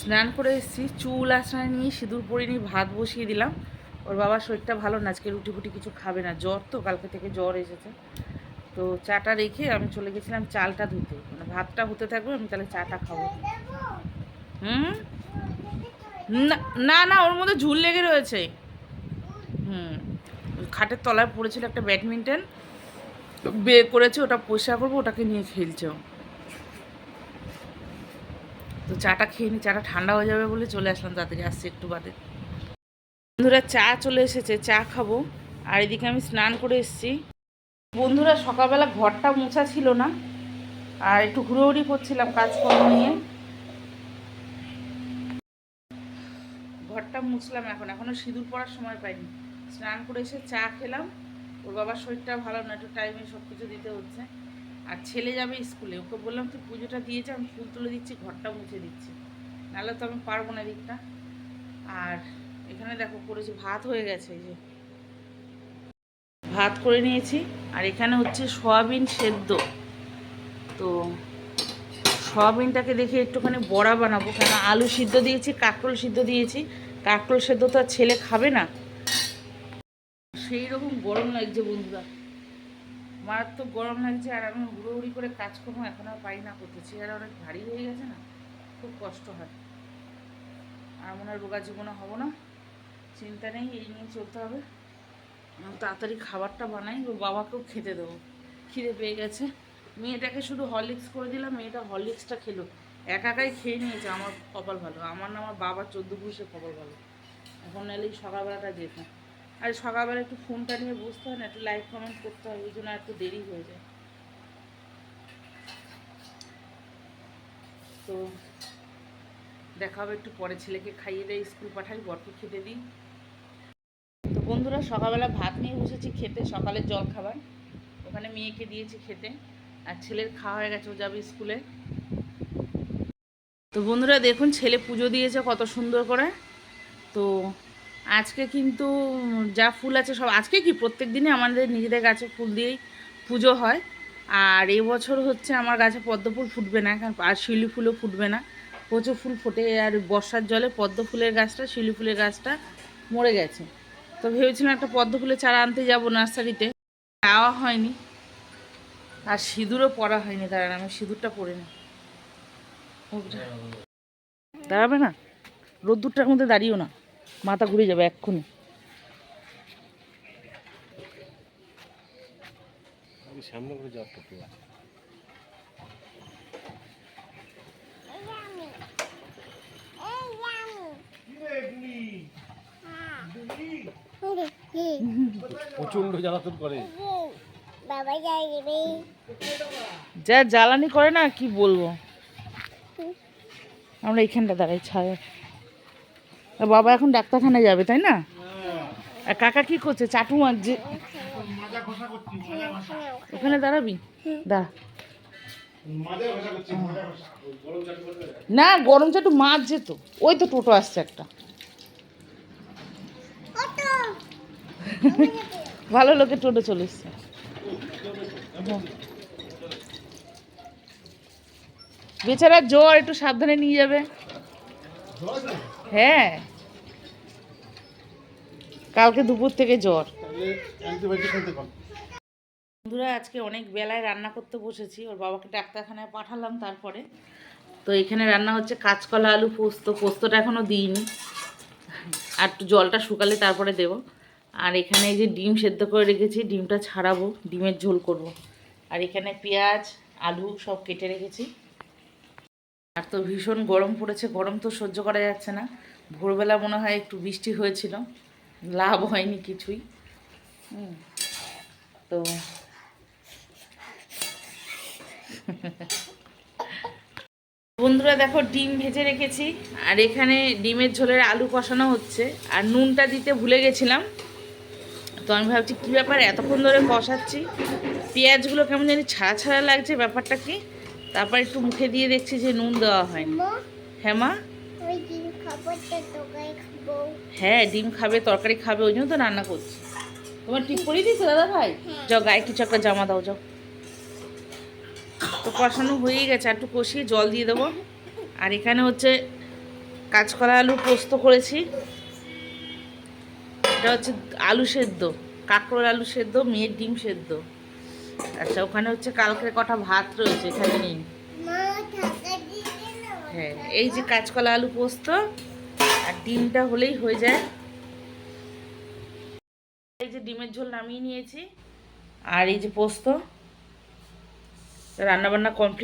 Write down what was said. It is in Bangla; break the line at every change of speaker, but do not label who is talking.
স্নান করে এসেছি, চুল আশ্রয় নিয়ে সিঁদুর পরে নিয়ে ভাত বসিয়ে দিলাম। ওর বাবার শরীরটা ভালো না, আজকে রুটি ফুটি কিছু খাবে না, জ্বর তো, কালকে থেকে জ্বর এসেছে। তো চাটা রেখে আমি চলে গেছিলাম চালটা ধুতে মানে ভাতটা হতে থাকবে, আমি তাহলে চাটা খাব। হুম? না না ওর মধ্যে ঝুল লেগে রয়েছে। হুম, খাটের তলায় পড়েছিল একটা ব্যাডমিন্টন বের করেছে, ওটা পরিষ্কার করব, ওটাকে নিয়ে খেলছে। তো চাটা খেয়ে নি, চাটা ঠান্ডা হয়ে যাবে বলে চলে আসলাম, তাড়াতাড়ি আসছে একটু বাদে। বন্ধুরা চা চলে এসেছে, চা খাব। আর এদিকে আমি স্নান করে এসেছি। বন্ধুরা সকালবেলা ঘরটা মোছা ছিল না, আর একটু ঘুরোঘুরি করছিলাম কাজকর্ম নিয়ে। ঘরটা মুছলাম এখন, এখনও সিঁদুর পড়ার সময় পাইনি। স্নান করে এসে চা খেলাম, ওর বাবার শরীরটা ভালো না, একটু টাইমে সব কিছু দিতে হচ্ছে। আর ছেলে যাবে স্কুলে, ওকে বললাম, তুই পুজোটা দিয়েছে, আমি ফুল তুলে দিচ্ছি ঘরটা মুছে দিচ্ছি। নাহলে তো আমি পারব না দিকটা আর এখানে দেখো করেছি, ভাত হয়ে গেছে যে। ভাত করে নিয়েছি, আর এখানে হচ্ছে সয়াবিন সেদ্ধ। তো সয়াবিনটাকে দেখে একটুখানি বড়া বানাবো কেন আলু সিদ্ধ দিয়েছি, কাঁকরোল সিদ্ধ দিয়েছি। কাঁকরোল সেদ্ধ তো আর ছেলে খাবে না। সেই রকম গরম লাগছে বন্ধুরা। মারাত্মক গরম লাগছে আর আমি হুড়োহুড়ি করে কাজকর্ম এখন আর পারি না করতে। চেয়ার অনেক ভারী হয়ে গেছে না, খুব কষ্ট হয়। আর মনে হয় রোগা জীবনে হব না, চিন্তা নেই, এই নিয়ে চলতে হবে। তাড়াতাড়ি খাবারটা বানাই ও বাবাকেও খেতে দেবো। খিদে পেয়ে গেছে। মেয়েটাকে শুধু হরলিক্স করে দিলাম, মেয়েটা হরলিক্সটা খেলো। একা একাই খেয়ে নিয়েছে, আমার কপাল ভালো। আমার না, আমার বাবার চোদ্দ পুরুষের কপাল ভালো। এখন নাহলে সকালবেলাটা যেত আর সকালবেলা একটু ফোনটা নিয়ে বসতে হয় না, একটু লাইক কমেন্ট করতে হয় ওই জন্য একটু দেরি হয়ে যায়। তো দেখা হবে একটু পরে, ছেলেকে খাইয়ে দেয়, স্কুল পাঠাই, বরকে খেতে দিই। তো বন্ধুরা, সকালবেলা ভাত নিয়ে বসেছি খেতে সকালের জল খাবার। ওখানে মেয়েকে দিয়েছি খেতে, আর ছেলের খাওয়া হয়ে গেছে, ও যাবে স্কুলে। তো বন্ধুরা, দেখুন, ছেলে পুজো দিয়েছে কত সুন্দর করে। তো আজকে কিন্তু যা ফুল আছে সব, আজকে কি প্রত্যেক দিনই আমাদের নিজেদের গাছে ফুল দিয়েই পুজো হয়। আর এবছর হচ্ছে আমার গাছে পদ্ম ফুল ফুটবে না, কারণ আর শিউলি ফুলও ফুটবে না। প্রচুর ফুল ফোটে আর বর্ষার জলে পদ্ম ফুলের গাছটা, শিউলি ফুলের গাছটা মরে গেছে। তো ভেবেছিলাম একটা পদ্ম ফুলের চারা আনতে যাব নার্সারিতে। যাওয়া হয়নি। আর সিঁদুরও পরা হয়নি, দাঁড়ান আমি সিঁদুরটা পরে নিই দাঁড়াবে না? রোদ্দুরটার মধ্যে দাঁড়িয়েও না। মাথা ঘুরে যাবে এক্ষুনি।
সামনে করে যাওয়ার টুকু প্রচণ্ড জ্বালাতন করে।
যা জ্বালানি করে না কি বলব? আমরা এইখানটা দাঁড়াই ছায়া বাবা এখন ডাক্তারখানায় যাবে, তাই না? কাকা কি করছে? চাটু মারছে। ওখানে দাঁড়াবি? দাঁড়া। না, গরম চাটু মারছে তো। ওই তো টোটো আসছে একটা। ভালো লোকের টোটো চলে এসছে। বেচারা জ্বর একটু সাবধানে নিয়ে যাবে। হ্যাঁ। কালকে দুপুর থেকে জ্বর। বন্ধুরা, আজকে অনেক বেলায় রান্না করতে বসেছি। ওর বাবাকে ডাক্তারখানায় পাঠালাম তারপরে। তো এখানে রান্না হচ্ছে কাঁচকলা, আলু পোস্ত। পোস্তটা এখনও দিইনি। আর একটু জলটা শুকালে তারপরে দেব। আর এখানে এই যে ডিম সেদ্ধ করে রেখেছি, ডিমটা ছাড়াবো, ডিমের ঝোল করব। আর এখানে পেঁয়াজ, আলু সব কেটে রেখেছি। আর তো ভীষণ গরম পড়েছে, গরম তো সহ্য করা যাচ্ছে না। ভোরবেলা মনে হয় একটু বৃষ্টি হয়েছিল, লাভ হয়নি কিছুই। তো বন্ধুরা দেখো ডিম ভেজে রেখেছি, আর এখানে ডিমের ঝোলের আলু কষানো হচ্ছে, আর নুনটা দিতে ভুলে গেছিলাম। তো আমি ভাবছি কী ব্যাপার, এতক্ষণ ধরে কষাচ্ছি, পেঁয়াজগুলো কেমন জানি ছাড়া ছাড়া লাগছে ব্যাপারটা কি? তারপর একটু মুখে দিয়ে দেখছি যে নুন দেওয়া হয়নি।
মা
হ্যাঁ মা? হ্যাঁ ডিম খাবে তরকারি খাবে ওই জন্য তো রান্না করছি। তোমার ঠিক করিয়ে দিয়েছে দাদা ভাই? যাও গায়ে কিছু একটা জামা দাও যাও। তো কষানো হয়েই গেছে একটু কষিয়ে জল দিয়ে দেবো। আর এখানে হচ্ছে কাঁচকলা আলু পোস্ত করেছি। এটা হচ্ছে আলু সেদ্ধ কাঁকরোল আলু সেদ্ধ মেয়ের ডিম সেদ্ধ। আচ্ছা ওখানে হচ্ছে কালকের কটা ভাত রয়েছে এখানে নেই
মা টাকা দিয়ে না
হ্যাঁ এই যে কাঁচকলা আলু পোস্ত আর ডিমটা হলেই হয়ে যায়। এই যে ডিমের ঝোল নামিয়ে নিয়েছি আর এই যে পোস্ত রান্নাবান্না কমপ্লিট।